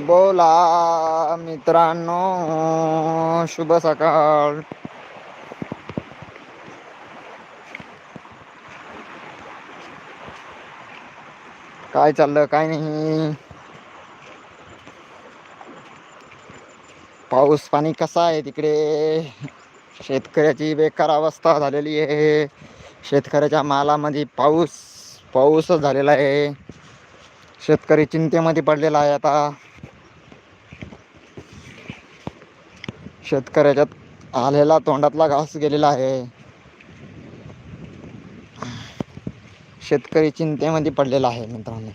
बोला मित्रांनो शुभ सकाळ. काय चाललं काय नाही? पाऊस पाणी कसा आहे तिकडे? शेतकऱ्याची बेकार अवस्था झालेली आहे. शेतकऱ्याच्या मालामध्ये पाऊस पाऊसच झालेला आहे. शेतकरी चिंतेमध्ये पडलेला आहे आता. शेतकऱ्याच्यात आलेला तोंडातला घास गेलेला आहे. शेतकरी चिंतेमध्ये पडलेला आहे मित्रांनो.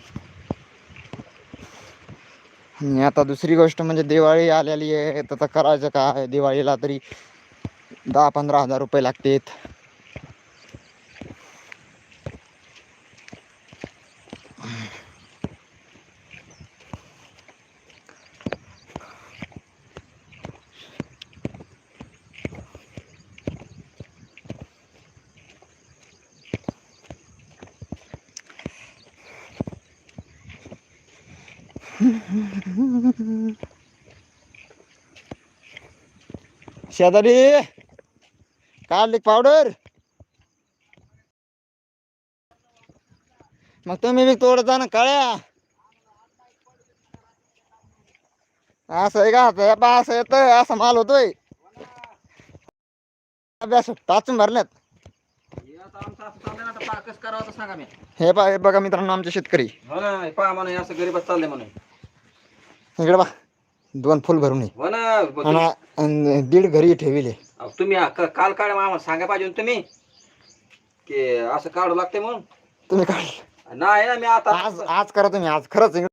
आणि आता दुसरी गोष्ट म्हणजे दिवाळी आलेली आहे. तर करायचं काय? दिवाळीला तरी दहा पंधरा हजार रुपये लागतात. शेजारी काढली पावडर मग तुम्ही बी तोडत जा ना काळ्या. असं आहे का ते पहा असं येत असं माल होतोय. अभ्यास टाचून भरल्यात हे पा हे बघा मित्रांनो आमचे शेतकरी. पहा म्हणा असं गरीबच चाललंय म्हणून. इकडे बा दोन फुल भरून ये. हो ना ब- आणि आणि दीड घरी ठेविले. अहो, तुम्ही आ- क- काल काढ सांगा पाहिजे ना तुम्ही. की असं काढू लागते म्हणून. तुम्ही काढ. नाही ना मी आता आज आज करा तुम्ही आज खरंच इकडे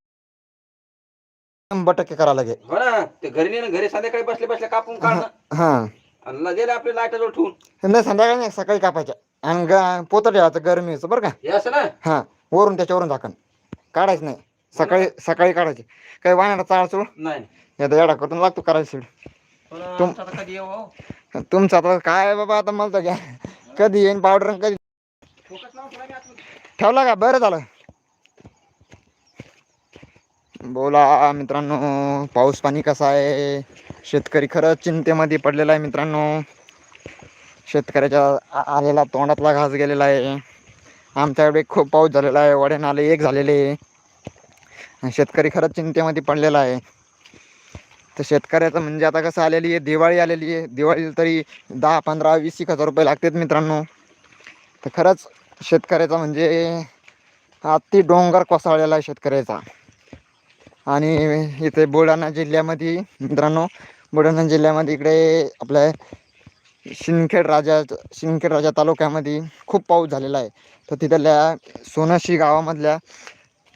शंभर टक्के करा लागे. हो ना ते घरी नाही ना घरी संध्याकाळी बसले बसले कापून काढणं. हा. आणि आपले लाइट जवळ ठेवून. नाही संध्याकाळी नाही सकाळी कापायच्या. आणि ग पोतं ठेवायचं गरमीचं बरं का? हे असं ना? हा वरून त्याच्यावरून झाकण. काढायचं नाही. सकाळी सकाळी काढायचे. काही वाहण्याला चाळ चूळ? नाही याचा येडा करतो लागतो करायचं तुम- कधी येऊ? तुमचं आता काय बाबा आता मला तर घ्या. कधी येईन पावडर कधी. ठेवला का? बरं झालं. बोला मित्रांनो पाऊस पाणी कसा आहे? शेतकरी खरंच चिंतेमध्ये पडलेला आहे मित्रांनो. शेतकऱ्याच्या आलेला तोंडातला घास गेलेला आहे. आमच्याकडे खूप पाऊस झालेला आहे. वडे नाले एक झालेले. शेतकरी खरंच चिंतेमध्ये पडलेला आहे. तर शेतकऱ्याचं म्हणजे आता कसं आलेली आहे दिवाळी आलेली आहे. दिवाळीला तरी दहा पंधरा वीस एक हजार रुपये लागतात मित्रांनो. तर खरंच शेतकऱ्याचा म्हणजे अति डोंगर कोसळलेला आहे शेतकऱ्याचा. आणि इथे बुलढाणा जिल्ह्यामध्ये मित्रांनो बुलढाणा जिल्ह्यामध्ये इकडे आपल्या शिंदखेड राजा शिंदखेड राजा तालुक्यामध्ये खूप पाऊस झालेला आहे. तर तिथल्या सोनशी गावामधल्या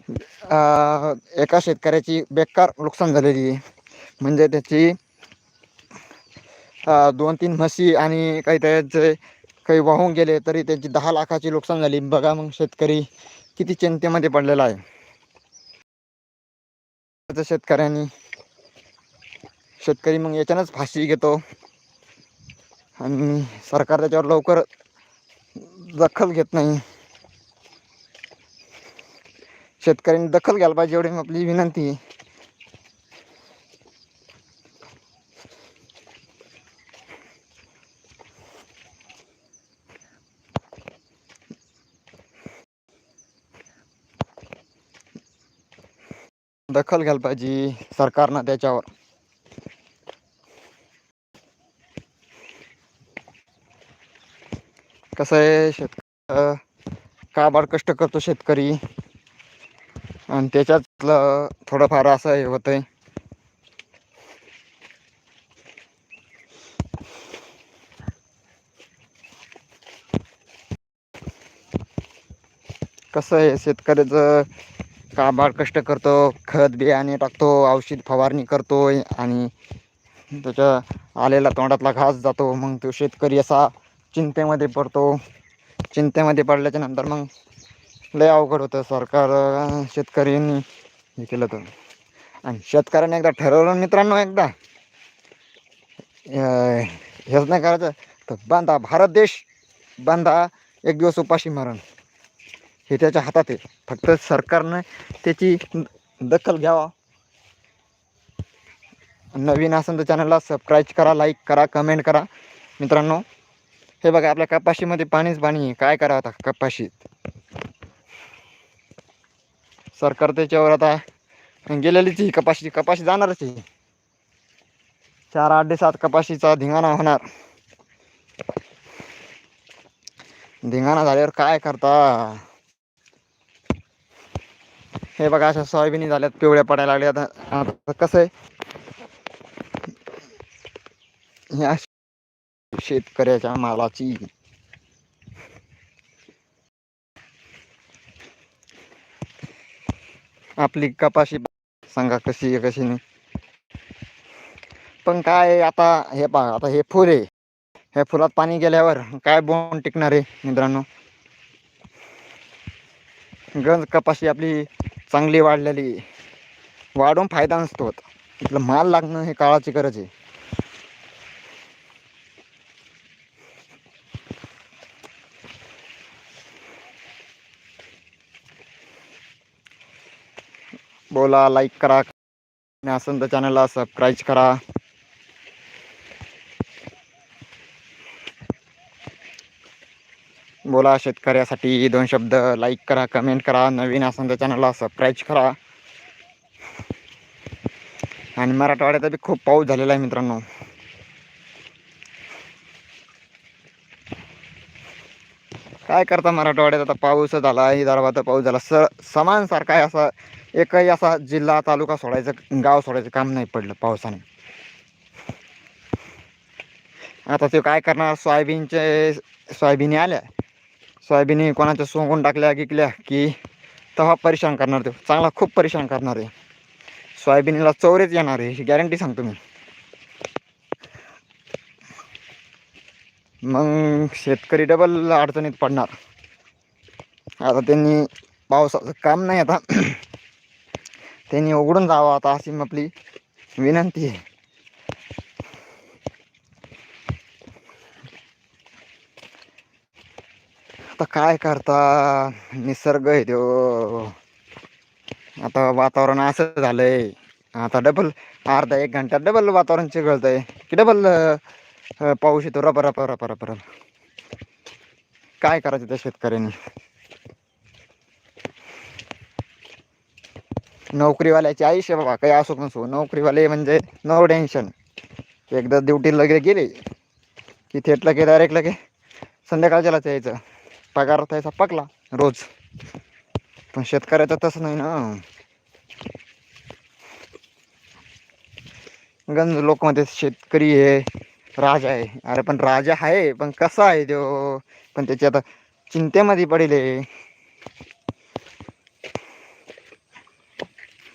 एका शेतकऱ्याची बेकार नुकसान झालेली आहे. म्हणजे त्याची दोन तीन म्हशी आणि काही त्याचे काही वाहून गेले तरी त्यांची दहा लाखाची नुकसान झाली. बघा मग शेतकरी किती चिंतेमध्ये पडलेला आहे. शेतकऱ्यांनी शेतकरी मग याच्यानंच फाशी घेतो. आणि सरकार त्याच्यावर लवकर दखल घेत नाही. शेतकऱ्यांनी दखल घ्यायला पाहिजे एवढी आपली विनंती. आहे दखल घ्यायला पाहिजे सरकारनं त्याच्यावर. कसं आहे शेत काबाड कष्ट करतो शेतकरी? आणि त्याच्यातलं थोडंफार असं हे होतंय. कसं आहे शेतकऱ्याचं काबाड कष्ट करतो खत बियाणे टाकतो औषध फवारणी करतो आणि त्याच्या आलेला तोंडातला घास जातो. मग तो शेतकरी असा चिंतेमध्ये पडतो. चिंतेमध्ये पडल्याच्या नंतर मग लय अवघड होतं सरकार शेतकऱ्यांनी हे केलं तर. आणि शेतकऱ्याने एकदा ठरवलं मित्रांनो एकदा. हेच नाही करायचं. तर बांधा भारत देश बांधा एक दिवस उपाशी मरण. हे त्याच्या हातात आहे. फक्त सरकारनं त्याची दखल घ्यावा. नवीन असेल तर चॅनलला सबस्क्राईब करा लाईक करा कमेंट करा. मित्रांनो हे बघा आपल्या कपाशीमध्ये पाणीच पाणी आहे. काय करावं आता कपाशीत? सरकार त्याच्यावर आता गेलेलीच ही कपाशी कपाशी जाणारच आहे. चार आठ दिवसात कपाशीचा धिंगाणा होणार. धिंगाणा झाल्यावर काय करता? हे बघा अशा सोयाबीनी झाल्यात पिवळ्या पडायला लागल्या आता. आता कसं आहे? ह्या शेतकऱ्याच्या मालाची आपली कपाशी सांगा कशी आहे कशी नाही. पण काय आता हे पहा आता हे फुल आहे. ह्या फुलात पाणी गेल्यावर काय बोंड टिकणार आहे मित्रांनो. गंज कपाशी आपली चांगली वाढलेली वाढून फायदा नसतो इथलं माल लागणं हे काळाची गरज आहे. बोला लाईक करा. आणि असेल तर चॅनलला सबस्क्राईब करा. बोला शेतकऱ्यासाठी दोन शब्द लाईक करा कमेंट करा. नवीन असेल तर चॅनलला सबस्क्राईब करा. आणि मराठवाड्यात बी खूप पाऊस झालेला आहे मित्रांनो. काय करता मराठवाड्यात? आता पाऊस झाला विदर्भात पाऊस झाला. स समानसारखा आहे असा एकही असा जिल्हा तालुका सोडायचं गाव सोडायचं काम नाही पडलं पावसाने. आता ते काय करणार? सोयाबीनचे सोयाबीनी आल्या. सोयाबीनी कोणाच्या सोंगून टाकल्या गिकल्या की तेव्हा परेशान करणार ते. चांगला खूप परेशान करणार आहे. सोयाबीनला चौरेच येणार आहे ही गॅरंटी सांगतो मी. मग शेतकरी डबल अडचणीत पडणार. आता त्यांनी पावसाचं काम नाही आता. त्यांनी उघडून जावं आता अशी आपली विनंती आहे. आता काय करता निसर्ग आहे तो. आता वातावरण असं झालंय. आता डबल अर्धा एक घंटा डबल वातावरण चिघळतंय. की डबल पाऊस येतो रबर रप रप रप. काय करायचं त्या शेतकऱ्यांनी? नोकरीवाल्याची आयुष्य बाबा काही असो नसो नोकरीवाले म्हणजे नो टेन्शन एकदा ड्युटीला लगे गेले की थेट लगे डायरेक्ट लगे संध्याकाळच्यालाच यायचं. पगार त्याचा पकला रोज. पण शेतकऱ्याचं तसं नाही ना. गंज लोक शेतकरी आहे राजा आहे. अरे पण राजा आहे पण कसा आहे तो? पण त्याची आता चिंतेमध्ये पडेल आहे.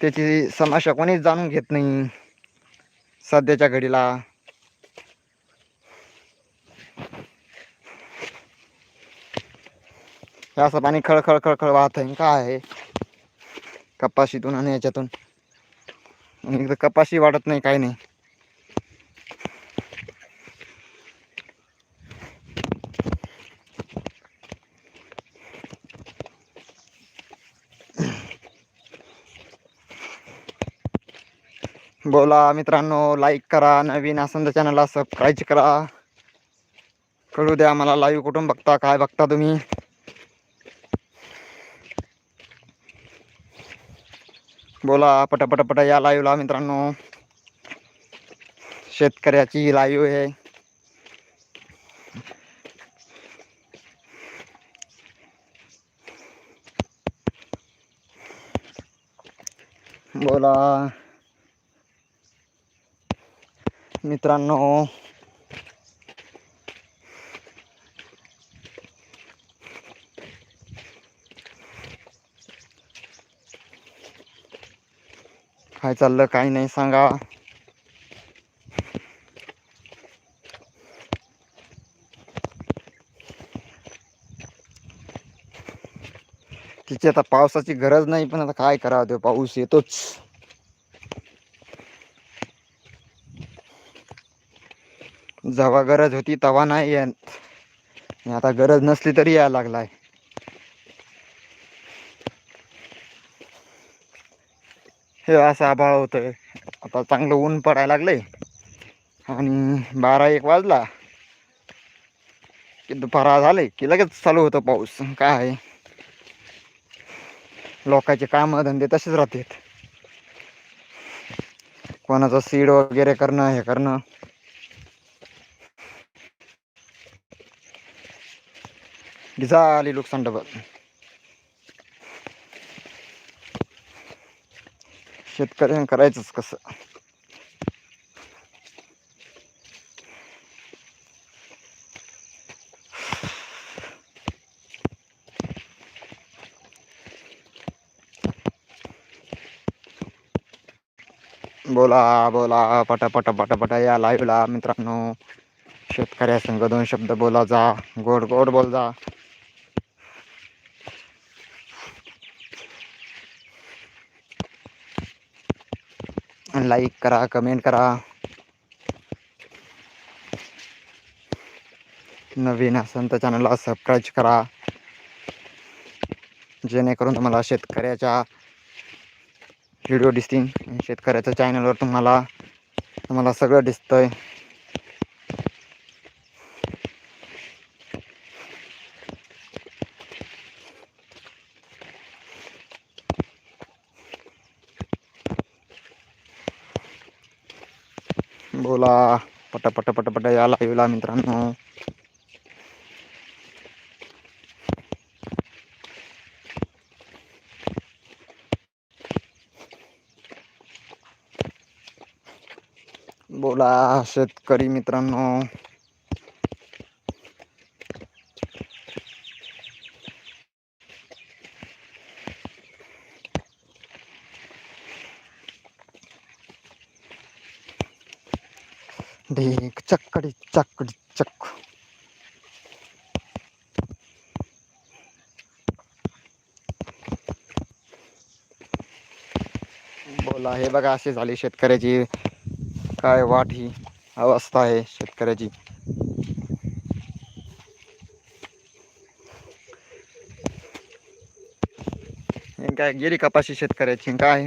त्याची समस्या कोणीच जाणून घेत नाही. सध्याच्या घडीला. हे असं पाणी खळखळ खळखळ वाहत आहे. काय आहे? कपाशीतून आणि याच्यातून. आणि कपाशी वाढत नाही काही नाही. बोला मित्रांनो लाईक करा नवीन असं तर चॅनलला सबस्क्राईब करा. कळू द्या मला लाईव्ह कुठून बघता काय बघता तुम्ही? बोला पटापटापट या लाईव्हला मित्रांनो. शेतकऱ्याची लाईव्ह आहे. बोला. मित्रांनो. काय चाललं काही नाही सांगा. तिची आता पावसाची गरज नाही पण आता काय करावं ते पाऊस येतोच. जेव्हा गरज होती तेव्हा नाही येत. आणि आता गरज नसली तरी यायला लागलाय. हे असं आभाळ होतंय. आता चांगलं ऊन पडायला लागले आणि बारा एक वाजला. की दुपारा झाले की लगेच चालू होतं पाऊस. काय? आहे लोकांचे कामं धंदे तसेच राहतात. कोणाचं सीड वगैरे करणं हे करणं. ही झाली नुकसान डबल. शेतकऱ्यानं करायचंच कसं? बोला बोला पटापट पटापटा या लाईव्हला मित्रांनो. शेतकऱ्या संघ दोन शब्द बोला जा. गोड गोड बोल जा लाईक करा कमेंट करा. नवीन असेल तर चॅनलला सबस्क्राईब करा. जेणेकरून तुम्हाला शेतकऱ्याच्या व्हिडिओ दिसतील. शेतकऱ्याच्या चॅनलवर तुम्हाला तुम्हाला सगळं दिसतंय. बोला पटा पटा पटा पटा या लाईव्हला मित्रांनो बोला शेतकरी मित्रांनो ढीक चक्कडी चक्कडी चक्क बोला हे बघा अशी झाली शेतकऱ्याची काय वाट ही अवस्था आहे शेतकऱ्याची काय गेली कपाशी शेतकऱ्याची काय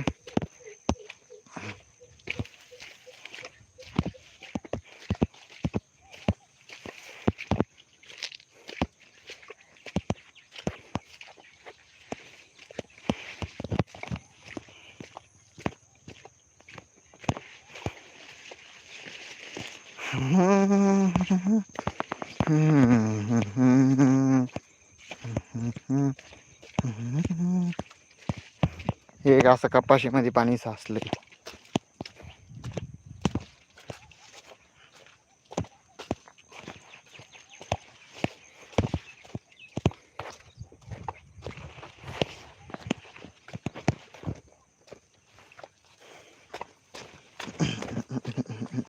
हे असं कपाशीमध्ये पाणी साचलंय.